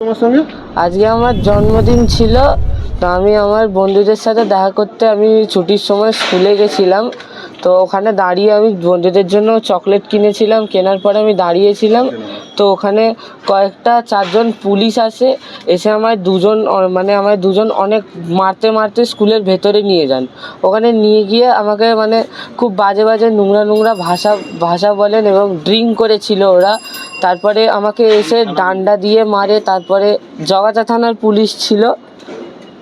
তোমার সঙ্গে? আজকে আমার জন্মদিন ছিল তো আমি আমার বন্ধুদের সাথে দেখা করতে আমি ছুটির সময় স্কুলে গেছিলাম। তো ওখানে দাঁড়িয়ে আমি বন্ধুদের জন্য চকলেট কিনেছিলাম, কেনার পরে আমি দাঁড়িয়েছিলাম। তো ওখানে কয়েকটা চারজন পুলিশ আসে, এসে আমায় দুজন মানে আমায় দুজন অনেক মারতে মারতে স্কুলের ভেতরে নিয়ে যান। ওখানে নিয়ে গিয়ে আমাকে মানে খুব বাজে বাজে নোংরা নোংরা ভাষা ভাষা বলেন এবং ড্রিঙ্ক করেছিল ওরা। তারপরে আমাকে এসে ডান্ডা দিয়ে মারে, তারপরে জগাচা থানার পুলিশ ছিল।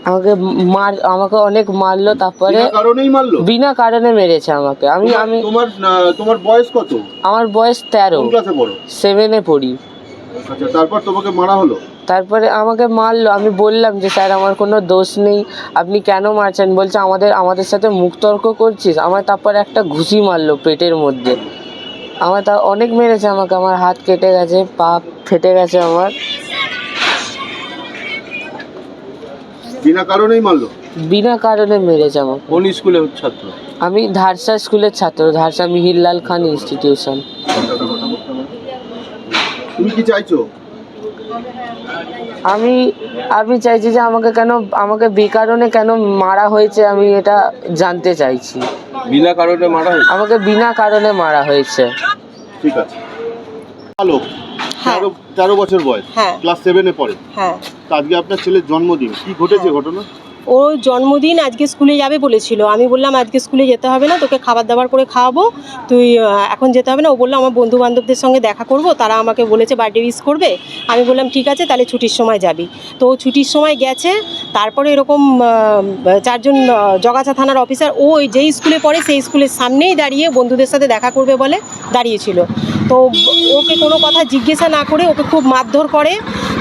আমাকে মার আমাকে অনেক মারলো তারপরে বিনা কারণেই মারলো? বিনা কারণে মেরেছে আমাকে। আমি আমি তোমার তোমার বয়স কত? আমার বয়স তেরো। ক্লাসে পড়ো? সেভেনে পড়ি। আচ্ছা তারপর তোমাকে মারা হলো? তারপরে আমাকে মারলো। আমি বললাম যে স্যার আমার কোনো দোষ নেই। আপনি কেন মারছেন? বলছে আমাদের আমাদের সাথে মুখ তর্ক করছিস? আমার তারপরে একটা ঘুষি মারলো পেটের মধ্যে। আমার তা অনেক মেরেছে আমাকে। আমার হাত কেটে গেছে পা ফেটে গেছে আমার। বিনা কারণেই মারলো? বিনা কারণে মেরেছে আমাকে। কোন স্কুলের ছাত্র? আমি ধারসা স্কুলের ছাত্র ধারসা মিহিরলাল খান ইনস্টিটিউশন তুমি কি চাইছো? আমি আমি চাইছি যে আমাকে কেন আমাকে বেকারণে কেন মারা হয়েছে আমি এটা জানতে চাইছি। বিনা কারণে মারা হয়েছে? আমাকে বিনা কারণে মারা হয়েছে। ঠিক আছে। ভালো। হ্যাঁ। তেরো তেরো বছর বয়স। হ্যাঁ। ক্লাস সেভেনে পড়ে। হ্যাঁ। আজকে আপনার ছেলের জন্মদিন কি ঘটেছে ঘটনা? ও জন্মদিন আজকে স্কুলে যাবে বলেছিল। আমি বললাম আজকে স্কুলে যেতে হবে না তোকে খাবার দাবার করে খাওয়াবো। তুই এখন যেতে হবে না। ও বলল আমার বন্ধু বান্ধবদের সঙ্গে দেখা করব তারা আমাকে বলেছে বার্থডে উইশ করবে। আমি বললাম ঠিক আছে তাহলে ছুটির সময় যাবি। তো ও ছুটির সময় গেছে তারপরে এরকম চারজন জগাছা থানার অফিসার ও ওই যেই স্কুলে পড়ে সেই স্কুলের সামনেই দাঁড়িয়ে বন্ধুদের সাথে দেখা করবে বলে দাঁড়িয়েছিল। তো ওকে কোনো কথা জিজ্ঞাসা না করে ওকে খুব মারধর করে।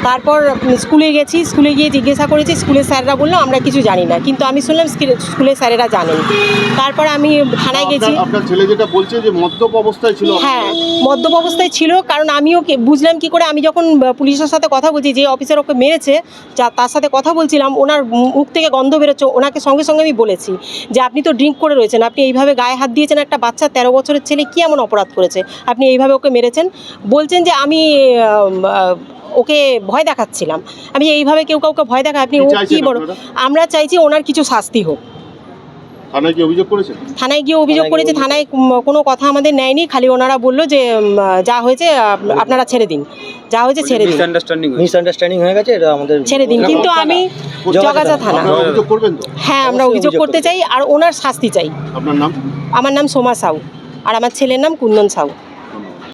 তারপর স্কুলে গেছি স্কুলে গিয়ে জিজ্ঞাসা করেছি স্কুলের স্যাররা বলল আমরা কিছু জানি না। কিন্তু আমি শুনলাম স্কুলের স্যারেরা জানেন। তারপর আমি থানায় গেছি। আপনার- আপনার ছেলে যেটা বলছে যে মদ্যপ অবস্থায় ছিল হ্যাঁ মদ্যপ অবস্থায় ছিল কারণ আমিও বুঝলাম কি করে আমি যখন পুলিশের সাথে কথা বলছি যে অফিসার ওকে মেরেছে যা তার সাথে কথা বলছিলাম ওনার মুখ থেকে গন্ধ বেরোচ্ছে ওনাকে সঙ্গে সঙ্গে আমি বলেছি যে আপনি তো ড্রিঙ্ক করে রয়েছেন আপনি এইভাবে গায়ে হাত দিয়েছেন একটা বাচ্চা তেরো বছরের ছেলে কি এমন অপরাধ করেছে? আপনি এইভাবে ওকে মেরেছেন। বলছেন যে আমি ওকে ভয় দেখাচ্ছিলাম। আমি এইভাবে কেউ কাউকে ভয় দেখা আপনি কি ও কি বড় আমরা চাইছি ওনার কিছু শাস্তি হোক। থানায় কি অভিযোগ করেছেন? থানায় গিয়ে অভিযোগ করেছে থানায় কোনো কথা আমাদের নেয়নি খালি ওনারা বলল যে যা হয়েছে আপনারা ছেড়ে দিন। যা হয়েছে ছেড়ে দিন। মিসআন্ডারস্ট্যান্ডিং হয়ে গেছে এটা আমাদের ছেড়ে দিন। কিন্তু আমি জগাচা থানা। অভিযোগ করবেন তো? হ্যাঁ আমরা অভিযোগ অভিযোগ করতে চাই আর ওনার শাস্তি চাই। আপনার নাম? আমার নাম সোমা সাউ আর আমার ছেলের নাম কুন্দন সাউ।